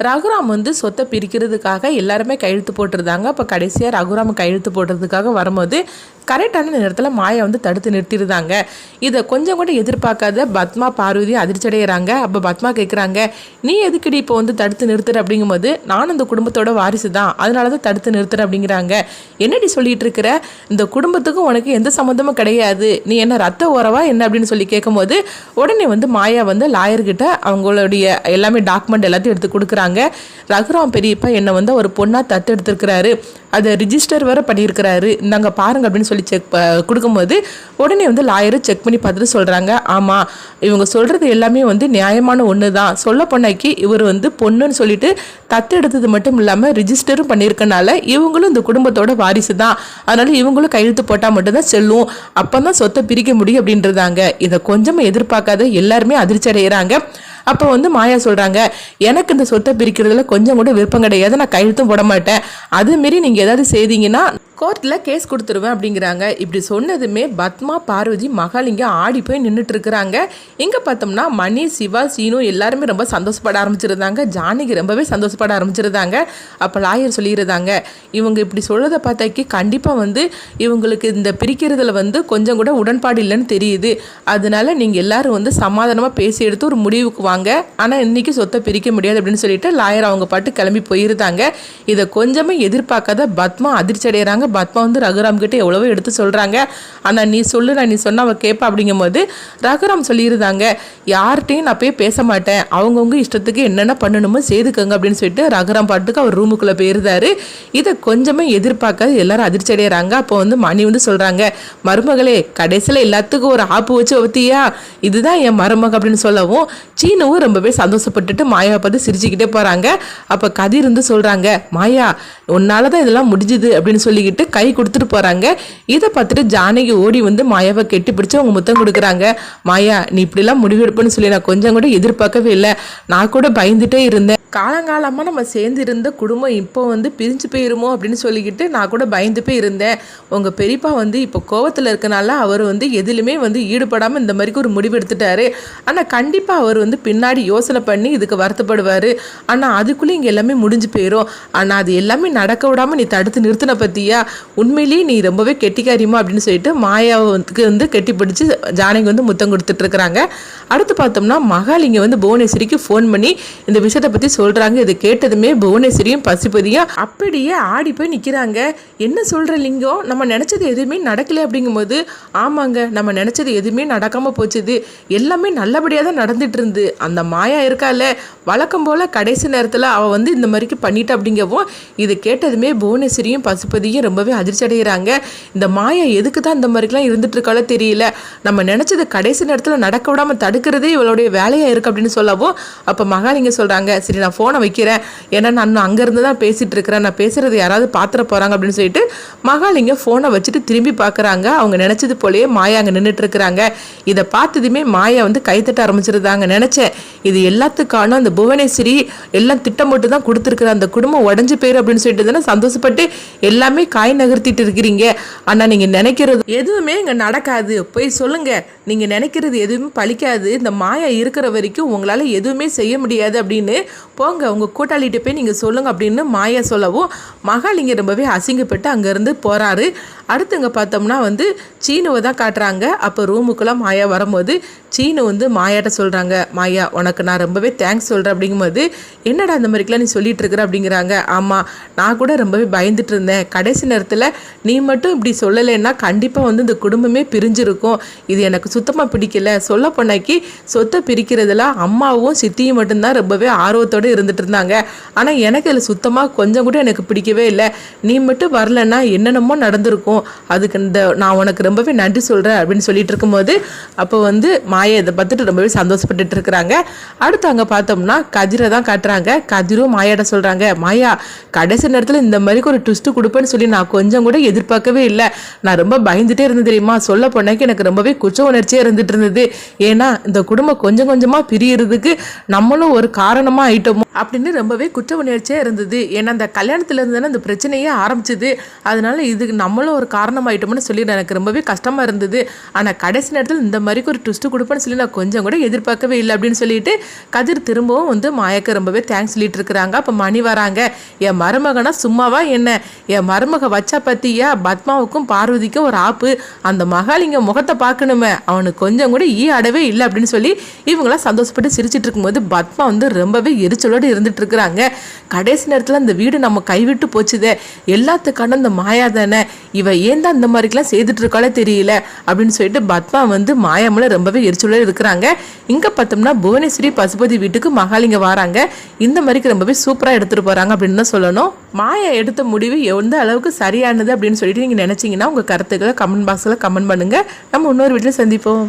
ரகுராம் வந்து சொத்தை பிரிக்கிறதுக்காக எல்லாருமே கையெழுத்து போட்டிருந்தாங்க. அப்போ கடைசியாக ரகுராம் கையெழுத்து போடுறதுக்காக வரும்போது கரெக்டான நேரத்தில் மாயா வந்து தடுத்து நிறுத்திடுதாங்க இதை கொஞ்சம் கூட எதிர்பார்க்காத பத்மா பார்வதி அதிர்ச்சடைகிறாங்க அப்போ பத்மா கேட்குறாங்க நீ எதுக்கடி இப்போ வந்து தடுத்து நிறுத்துற? அப்படிங்கும்போது நானும் இந்த குடும்பத்தோட வாரிசு தான் அதனால தான் தடுத்து நிறுத்துற அப்படிங்கிறாங்க. என்னடி சொல்லிட்டு இருக்கிற இந்த குடும்பத்துக்கும் உனக்கு எந்த சம்மந்தமும் கிடையாது. நீ என்ன ரத்த உறவா என்ன? அப்படின்னு சொல்லி கேட்கும்போது உடனே வந்து மாயா வந்து லாயர்கிட்ட அவங்களுடைய எல்லாமே டாக்குமெண்ட் எல்லாத்தையும் எடுத்து கொடுக்குறாங்க. ரகுராம் பெரியப்பா என்னை வந்து ஒரு பொண்ணாக தத்து எடுத்திருக்கிறாரு அதை ரிஜிஸ்டர் வேற பண்ணியிருக்கிறாரு. இந்தாங்க பாருங்க அப்படின்னு சொல்லி செக் கொடுக்கும்போது உடனே வந்து லாயரு செக் பண்ணி பார்த்துட்டு சொல்கிறாங்க ஆமாம் இவங்க சொல்கிறது எல்லாமே வந்து நியாயமான ஒன்று தான் சொல்ல பொண்ணாக்கி இவர் வந்து பொண்ணுன்னு சொல்லிட்டு தத்து எடுத்தது மட்டும் இல்லாமல் ரிஜிஸ்டரும் பண்ணியிருக்கனால இவங்களும் இந்த குடும்பத்தோட வாரிசு தான் அதனால இவங்களும் கையெழுத்து போட்டால் மட்டும்தான் செல்லும். அப்போ தான் சொத்தை பிரிக்க முடியும் அப்படின்றதாங்க. இதை கொஞ்சமாக எதிர்பார்க்காத எல்லாருமே அதிர்ச்சி அடைகிறாங்க அப்போ வந்து மாயா சொல்கிறாங்க எனக்கு இந்த சொத்தை பிரிக்கிறதுல கொஞ்சம் கூட விருப்பம் கிடையாது. நான் கையெழுத்தும் போட மாட்டேன். அதுமாரி நீங்கள் ஏதாவது செய்தீங்கன்னா கோர்ட்டில் கேஸ் கொடுத்துருவேன் அப்படிங்கிறாங்க. இப்படி சொன்னதுமே பத்மா பார்வதி மகள் இங்கே ஆடி போய் நின்றுட்டு இருக்கிறாங்க இங்கே பார்த்தோம்னா மணி சிவா சீனு எல்லாருமே ரொம்ப சந்தோஷப்பட ஆரம்பிச்சிருந்தாங்க. ஜானகி ரொம்பவே சந்தோஷப்பட ஆரம்பிச்சிருந்தாங்க. அப்போ லாயர் சொல்லியிருந்தாங்க. இவங்க இப்படி சொல்கிறத பார்த்தாக்கி கண்டிப்பாக வந்து இவங்களுக்கு இந்த பிரிக்கிறதுல வந்து கொஞ்சம் கூட உடன்பாடு இல்லைன்னு தெரியுது. அதனால நீங்கள் எல்லாரும் வந்து சமாதானமாக பேசி எடுத்து ஒரு முடிவுக்கு வாங்க. ஆனால் இன்னைக்கு சொத்தை பிரிக்க முடியாது அப்படின்னு சொல்லிட்டு லாயர் அவங்க பாட்டு கிளம்பி போயிருந்தாங்க. இதை கொஞ்சமே எதிர்பார்க்காத பத்மா அதிர்ச்சி அடைகிறாங்க பத்மா வந்து ரகுராம் கிட்ட எவ்வளவோ எடுத்து சொல்கிறாங்க ஆனால் நீ சொல்லு நான் நீ சொன்ன அவள் கேட்பா அப்படிங்கும்போது ரகுராம் சொல்லியிருந்தாங்க. யார்கிட்டையும் நான் போய் பேச மாட்டேன். அவங்கவுங்க இஷ்டத்துக்கு என்னென்ன பண்ணணுமோ செய்துக்கோங்க அப்படின்னு சொல்லிட்டு ரகுராம் பாட்டுக்கு அவர் ரூமுக்குள்ளே போயிருந்தாரு. இதை கொஞ்சமே எதிர்பார்க்காது எல்லாரும் அதிர்ச்சி அடைகிறாங்க அப்போ வந்து மணி வந்து சொல்கிறாங்க மருமகளே கடைசியில் எல்லாத்துக்கும் ஒரு ஆப்பு வச்சு ஒத்தியா? இதுதான் என் மருமக அப்படின்னு சொல்லவும் சீனவும் ரொம்பவே சந்தோஷப்பட்டுட்டு மாயாவை பார்த்து சிரிச்சுக்கிட்டே போகிறாங்க அப்போ கதிர் வந்து சொல்கிறாங்க மாயா உன்னால தான் இதெல்லாம் முடிஞ்சுது அப்படின்னு சொல்லிக்கிட்டு கை கொடுத்துட்டு போகிறாங்க இதை பார்த்துட்டு ஜானகி ஓடி வந்து மாயாவை கெட்டி பிடிச்சி அவங்க முத்தம் கொடுக்குறாங்க. மாயா நீ இப்படிலாம் முடிவெடுப்புன்னு சொல்லி நான் கொஞ்சம் கூட எதிர்பார்க்கவே இல்லை. நான் கூட பயந்துட்டே இருந்தேன். காலங்காலமாக நம்ம சேர்ந்து இருந்த குடும்பம் இப்போ வந்து பிரிஞ்சு போயிருமோ அப்படின்னு சொல்லிக்கிட்டு நான் கூட பயந்து போய் இருந்தேன். உங்கள் பெரியப்பா வந்து இப்போ கோவத்தில் இருக்கனால அவர் வந்து எதுலையுமே வந்து ஈடுபடாமல் இந்த மாதிரிக்கு ஒரு முடிவு எடுத்துட்டாரு. ஆனால் கண்டிப்பாக அவர் வந்து பின்னாடி யோசனை பண்ணி இதுக்கு வருத்தப்படுவார். ஆனால் அதுக்குள்ளே இங்கே எல்லாமே முடிஞ்சு போயிடும் ஆனால் அது எல்லாமே நடக்க விடாமல் நீ தடுத்து நிறுத்தின பற்றியா உண்மையிலேயே நீ ரொம்பவே கெட்டிக்காரியுமா அப்படின்னு சொல்லிட்டு மாயாவுக்கு வந்து கெட்டி பிடிச்சி ஜானகி வந்து முத்தம் கொடுத்துட்டு இருக்கிறாங்க. அடுத்து பார்த்தோம்னா மகாலிங்க வந்து புவனேஸ்வரிக்கு ஃபோன் பண்ணி இந்த விஷயத்தை பற்றி சொல்கிறாங்க இதை கேட்டதுமே புவனேஸ்வரியும் பசுபதியும் அப்படியே ஆடி போய் நிற்கிறாங்க என்ன சொல்கிற லிங்கம்? நம்ம நினச்சது எதுவுமே நடக்கலை அப்படிங்கும்போது ஆமாங்க நம்ம நினச்சது எதுவுமே நடக்காமல் போச்சுது. எல்லாமே நல்லபடியாக தான் நடந்துட்டு இருந்து. அந்த மாயா இருக்கால வழக்கம் போல் கடைசி நேரத்தில் அவள் வந்து இந்த மாதிரிக்கு பண்ணிட்டா அப்படிங்கவும் இது கேட்டதுமே புவனேஸ்வரியும் பசுபதியும் ரொம்பவே அதிர்ச்சி அடைகிறாங்க. இந்த மாயா எதுக்கு தான் இந்த மாதிரிக்கெலாம் இருந்துட்டு இருக்காளோ தெரியல. நம்ம நினச்சது கடைசி நேரத்தில் நடக்க விடாமல் தடுக்கிறதே இவளுடைய வேலையாக இருக்குது அப்படின்னு சொல்லவும் அப்போ மகாலிங்க சொல்கிறாங்க சரி நான் ஃபோனை வைக்கிறேன். ஏன்னா நான் இன்னும் அங்கேருந்து தான் பேசிகிட்டு இருக்கிறேன் நான் பேசுகிறது யாராவது பாத்திர போகிறாங்க அப்படின்னு சொல்லிட்டு மகாலிங்க ஃபோனை வச்சுட்டு திரும்பி பார்க்குறாங்க அவங்க நினச்சது போலயே மாயா அங்கே நின்றுட்டுருக்குறாங்க இதை பார்த்ததுமே மாயா வந்து கைத்தட்ட ஆரம்பிச்சிருந்தாங்க. நினச்சேன் இது எல்லாத்துக்கான அந்த புவனேஸ்வரி எல்லாம் திட்டமிட்டு தான் கொடுத்துருக்குற அந்த குடும்பம் உடஞ்சு போயிரு அப்படின்னு சொல்லிட்டு தானே சந்தோஷப்பட்டு எல்லாமே காய் நகர்த்திட்டு இருக்கிறீங்க. ஆனால் நீங்கள் நினைக்கிறது எதுவுமே இங்கே நடக்காது. போய் சொல்லுங்கள் நீங்கள் நினைக்கிறது எதுவுமே பழிக்காது. இந்த மாயா இருக்கிற வரைக்கும் உங்களால் எதுவுமே செய்ய முடியாது அப்படின்னு போங்க உங்கள் கூட்டாளிகிட்ட போய் நீங்கள் சொல்லுங்கள் அப்படின்னு மாயா சொல்லவும் மகாலிங்க ரொம்பவே அசிங்கப்பட்டு அங்கேருந்து போகிறாரு அடுத்துங்க பார்த்தோம்னா வந்து சீனுவை தான் காட்டுறாங்க. அப்போ ரூமுக்குள்ளே மாயா வரும்போது சீனு வந்து மாயாட்ட சொல்கிறாங்க மாயா உனக்கு நான் ரொம்பவே தேங்க்ஸ் சொல்கிறேன் அப்படிங்கும்போது என்னடா அந்த மாதிரிக்கெலாம் நீ சொல்லிட்டு இருக்கிற? அப்படிங்கிறாங்க. ஆமாம் நான் கூட ரொம்பவே பயந்துட்டு இருந்தேன். கடைசி நேரத்தில் நீ மட்டும் இப்படி சொல்லலைன்னா கண்டிப்பாக வந்து இந்த குடும்பமே பிரிஞ்சிருக்கும். இது எனக்கு சுத்தமாக பிடிக்கல. சொல்ல போனாக்கி சொத்தை பிரிக்கிறதுல அம்மாவும் சித்தியும் மட்டும்தான் ரொம்பவே ஆர்வத்தோடு இருந்துட்டு இருந்தாங்க. ஆனால் எனக்கு இதில் சுத்தமாக கொஞ்சம் கூட எனக்கு பிடிக்கவே இல்லை. நீ மட்டும் வரலன்னா என்னென்னமோ நடந்திருக்கும். அதுக்கு இந்த நான் உனக்கு ரொம்பவே நன்றி சொல்கிறேன் அப்படின்னு சொல்லிட்டு இருக்கும்போது அப்போ வந்து மாயா இதை பார்த்துட்டு ரொம்பவே சந்தோஷப்பட்டுட்டு இருக்கிறாங்க. அடுத்து அங்கே பார்த்தோம்னா கதிரை தான் காட்டுறாங்க. கதிரும் மாயாட்ட சொல்கிறாங்க மாயா கடைசி நேரத்தில் இந்த மாதிரிக்கு ஒரு ட்விஸ்ட்டு கொடுப்பேன்னு சொல்லி நான் கொஞ்சம் கூட எதிர்பார்க்கவே இல்லை. நான் ரொம்ப பயந்துட்டே இருந்தேன் தெரியுமா? சொல்ல போனாக்கி எனக்கு ரொம்பவே குற்ற உணர்ச்சியாக இருந்துட்டு இருந்தது. ஏன்னா இந்த குடும்பம் கொஞ்சம் கொஞ்சமாக பிரியறதுக்கு நம்மளும் ஒரு காரணமாக ஆயிட்டோமோ அப்படின்னு ரொம்பவே குற்ற உணர்ச்சியாக இருந்தது. ஏன்னா அந்த கல்யாணத்துல தானே அந்த பிரச்சனையே ஆரம்பிச்சது. அதனால இதுக்கு நம்மளும் ஒரு காரணமாயிட்டோம்னு சொல்லி எனக்கு ரொம்பவே கஷ்டமாக இருந்தது. ஆனால் கடைசி நேரத்தில் இந்த மாதிரிக்கு ஒரு ட்விஸ்ட்டு கொடுப்பேன்னு சொல்லி நான் கொஞ்சம் கூட எதிர்பார்க்கவே இல்லை அப்படின்னு சொல்லிட்டு கதிர் திரும்பவும் வந்து மாயாக்கு ரொம்பவே தேங்க்ஸ் சொல்லிட்டு இருக்கிறாங்க. அப்போ மணி வராங்க. என் மருமகனா சும்மாவா என்ன? என் மருமக வச்சா பத்தியா? பத்மாவுக்கும் பார்வதிக்கும் ஒரு ஆப்பு. அந்த மகாலிங்க முகத்தை பார்க்கணுமே. அவனுக்கு கொஞ்சம் கூட ஈ அடவே இல்லை அப்படின்னு சொல்லி இவங்களாம் சந்தோஷப்பட்டு சிரிச்சிட்டு இருக்கும்போது பத்மா வந்து ரொம்பவே எரிச்சலோடு இருந்துட்டு இருக்கிறாங்க கடைசி நேரத்தில் அந்த வீடு நம்ம கைவிட்டு போச்சுதே. எல்லாத்துக்கான இந்த மாயா தானே. இவ ஏன் தான் இந்த மாதிரிக்கெல்லாம் செய்துட்டு இருக்காளே தெரியல. அப்படின்னு சொல்லிட்டு பத்மா வந்து மாயாமல ரொம்பவே எரிச்சலோடு இருக்கிறாங்க. இங்கே பார்த்தோம்னா புவனேஸ்வரி பசுபதி வீட்டுக்கு மகாலிங்க வராங்க. இந்த மாதிரிக்கு ரொம்பவே சூப்பராக எடுத்துகிட்டு போகிறாங்க அப்படின்னு தான் சொல்லணும். மாயா எடுத்த முடிவு எந்த அளவுக்கு சரியானது அப்படின்னு சொல்லிட்டு நீங்கள் நினச்சிங்கன்னா உங்கள் கருத்துக்களை கமெண்ட் பாக்ஸில் கமெண்ட் பண்ணுங்கள் நம்ம இன்னொரு வீட்டில் சந்திப்போம்.